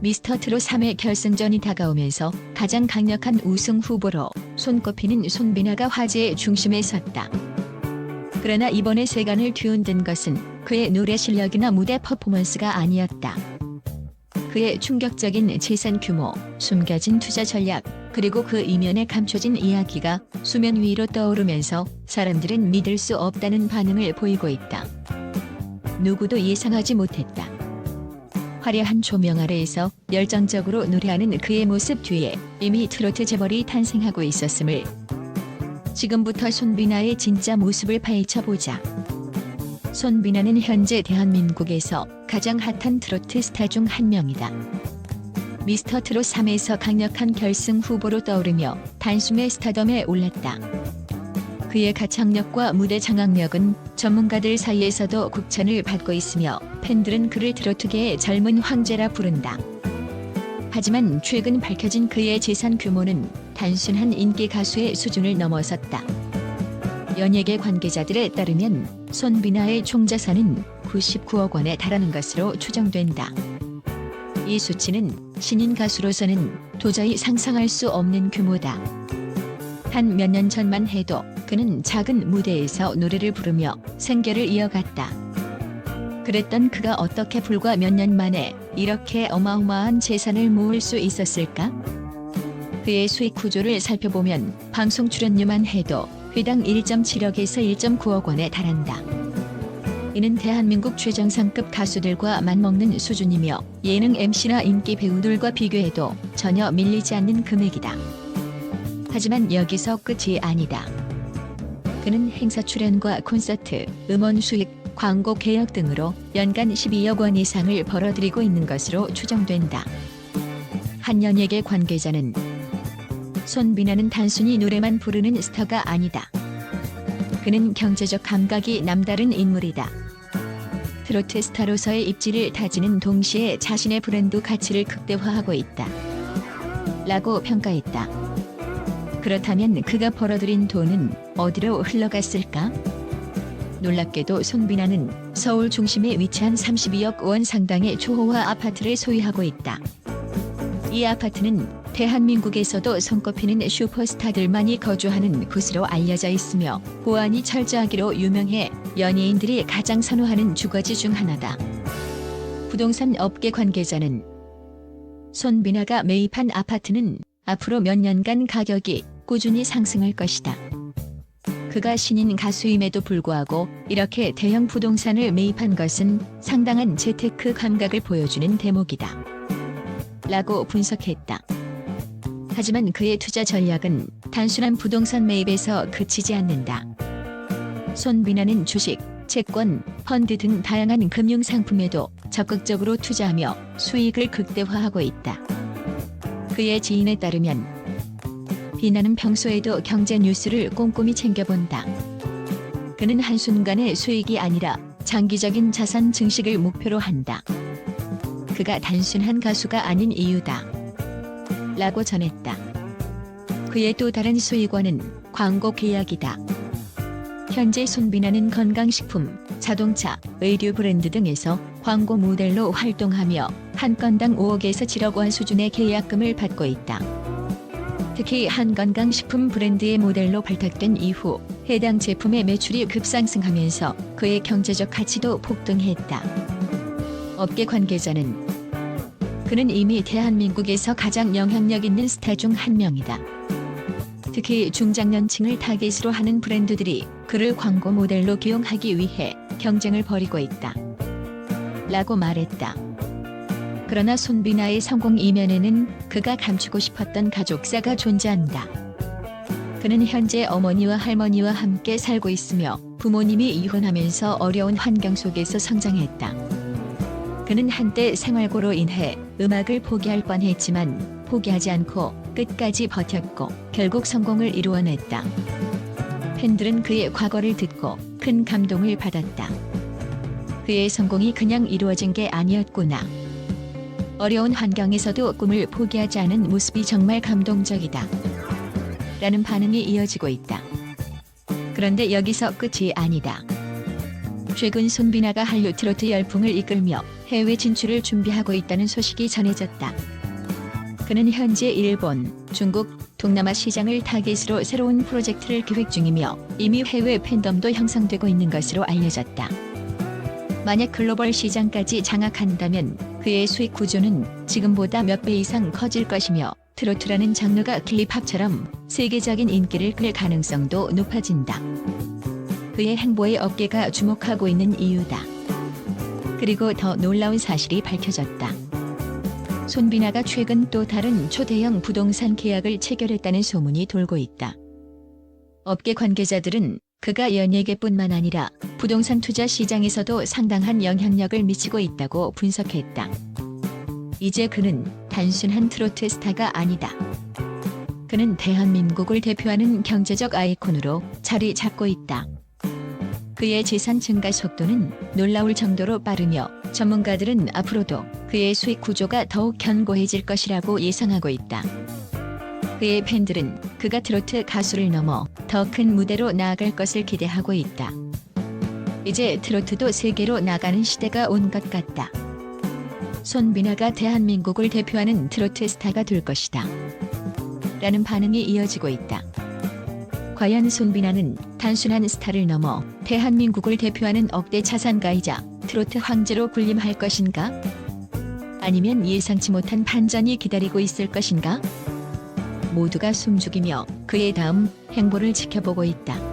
미스터 트롯 3회 결승전이 다가오면서 가장 강력한 우승 후보로 손꼽히는 손비나가 화제의 중심에 섰다. 그러나 이번에 세간을 뒤흔든 것은 그의 노래 실력이나 무대 퍼포먼스가 아니었다. 그의 충격적인 재산 규모, 숨겨진 투자 전략, 그리고 그 이면에 감춰진 이야기가 수면 위로 떠오르면서 사람들은 믿을 수 없다는 반응을 보이고 있다. 누구도 예상하지 못했다. 화려한 조명 아래에서 열정적으로 노래하는 그의 모습 뒤에 이미 트로트 재벌이 탄생하고 있었음을 지금부터 손비나의 진짜 모습을 파헤쳐 보자. 손비나는 현재 대한민국에서 가장 핫한 트로트 스타 중 한 명이다. 미스터 트롯 3에서 강력한 결승 후보로 떠오르며 단숨에 스타덤에 올랐다. 그의 가창력과 무대 장악력은 전문가들 사이에서도 국찬을 받고 있으며 팬들은 그를 트로트계의 젊은 황제라 부른다. 하지만 최근 밝혀진 그의 재산 규모는 단순한 인기 가수의 수준을 넘어섰다. 연예계 관계자들에 따르면 손비나의 총자산은 99억 원에 달하는 것으로 추정된다. 이 수치는 신인 가수로서는 도저히 상상할 수 없는 규모다. 한 몇 년 전만 해도 그는 작은 무대에서 노래를 부르며 생계를 이어갔다. 그랬던 그가 어떻게 불과 몇 년 만에 이렇게 어마어마한 재산을 모을 수 있었을까? 그의 수익 구조를 살펴보면 방송 출연료만 해도 회당 1.7억에서 1.9억 원에 달한다. 이는 대한민국 최정상급 가수들과 맞먹는 수준이며 예능 MC나 인기 배우들과 비교해도 전혀 밀리지 않는 금액이다. 하지만 여기서 끝이 아니다. 그는 행사 출연과 콘서트, 음원 수익, 광고 계약 등으로 연간 12억 원 이상을 벌어들이고 있는 것으로 추정된다. 한 연예계 관계자는 손비나는 단순히 노래만 부르는 스타가 아니다. 그는 경제적 감각이 남다른 인물이다. 트로트 스타로서의 입지를 다지는 동시에 자신의 브랜드 가치를 극대화하고 있다. 라고 평가했다. 그렇다면 그가 벌어들인 돈은 어디로 흘러갔을까? 놀랍게도 손비나는 서울 중심에 위치한 32억 원 상당의 초호화 아파트를 소유하고 있다. 이 아파트는 대한민국에서도 손꼽히는 슈퍼스타들만이 거주하는 곳으로 알려져 있으며 보안이 철저하기로 유명해 연예인들이 가장 선호하는 주거지 중 하나다. 부동산 업계 관계자는 손비나가 매입한 아파트는 앞으로 몇 년간 가격이 꾸준히 상승할 것이다. 그가 신인 가수임에도 불구하고 이렇게 대형 부동산을 매입한 것은 상당한 재테크 감각을 보여주는 대목이다. 라고 분석했다. 하지만 그의 투자 전략은 단순한 부동산 매입에서 그치지 않는다. 손비나는 주식, 채권, 펀드 등 다양한 금융 상품에도 적극적으로 투자하며 수익을 극대화하고 있다. 그의 지인에 따르면 비나는 평소에도 경제 뉴스를 꼼꼼히 챙겨본다. 그는 한순간의 수익이 아니라 장기적인 자산 증식을 목표로 한다. 그가 단순한 가수가 아닌 이유다. 라고 전했다. 그의 또 다른 수익원은 광고 계약이다. 현재 손비나는 건강식품, 자동차, 의류 브랜드 등에서 광고 모델로 활동하며 한 건당 5억에서 7억 원 수준의 계약금을 받고 있다. 특히 한 건강식품 브랜드의 모델로 발탁된 이후 해당 제품의 매출이 급상승하면서 그의 경제적 가치도 폭등했다. 업계 관계자는 그는 이미 대한민국에서 가장 영향력 있는 스타 중 한 명이다. 특히 중장년층을 타겟으로 하는 브랜드들이 그를 광고 모델로 기용하기 위해 경쟁을 벌이고 있다. 라고 말했다. 그러나 손비나의 성공 이면에는 그가 감추고 싶었던 가족사가 존재한다. 그는 현재 어머니와 할머니와 함께 살고 있으며 부모님이 이혼하면서 어려운 환경 속에서 성장했다. 그는 한때 생활고로 인해 음악을 포기할 뻔했지만 포기하지 않고 끝까지 버텼고 결국 성공을 이루어냈다. 팬들은 그의 과거를 듣고 큰 감동을 받았다. 그의 성공이 그냥 이루어진 게 아니었구나. 어려운 환경에서도 꿈을 포기하지 않은 모습이 정말 감동적이다. 라는 반응이 이어지고 있다. 그런데 여기서 끝이 아니다. 최근 손비나가 한류 트로트 열풍을 이끌며 해외 진출을 준비하고 있다는 소식이 전해졌다. 그는 현재 일본, 중국, 동남아 시장을 타깃으로 새로운 프로젝트를 계획 중이며 이미 해외 팬덤도 형성되고 있는 것으로 알려졌다. 만약 글로벌 시장까지 장악한다면 그의 수익 구조는 지금보다 몇 배 이상 커질 것이며 트로트라는 장르가 클립합처럼 세계적인 인기를 끌 가능성도 높아진다. 그의 행보에 업계가 주목하고 있는 이유다. 그리고 더 놀라운 사실이 밝혀졌다. 손비나가 최근 또 다른 초대형 부동산 계약을 체결했다는 소문이 돌고 있다. 업계 관계자들은 그가 연예계뿐만 아니라 부동산 투자 시장에서도 상당한 영향력을 미치고 있다고 분석했다. 이제 그는 단순한 트로트 스타가 아니다. 그는 대한민국을 대표하는 경제적 아이콘으로 자리 잡고 있다. 그의 재산 증가 속도는 놀라울 정도로 빠르며 전문가들은 앞으로도 그의 수익 구조가 더욱 견고해질 것이라고 예상하고 있다. 그의 팬들은 그가 트로트 가수를 넘어 더 큰 무대로 나아갈 것을 기대하고 있다. 이제 트로트도 세계로 나가는 시대가 온 것 같다. 손비나가 대한민국을 대표하는 트로트 스타가 될 것이다. 라는 반응이 이어지고 있다. 과연 손비나는 단순한 스타를 넘어 대한민국을 대표하는 억대 자산가이자 트로트 황제로 군림할 것인가? 아니면 예상치 못한 반전이 기다리고 있을 것인가? 모두가 숨죽이며 그의 다음 행보를 지켜보고 있다.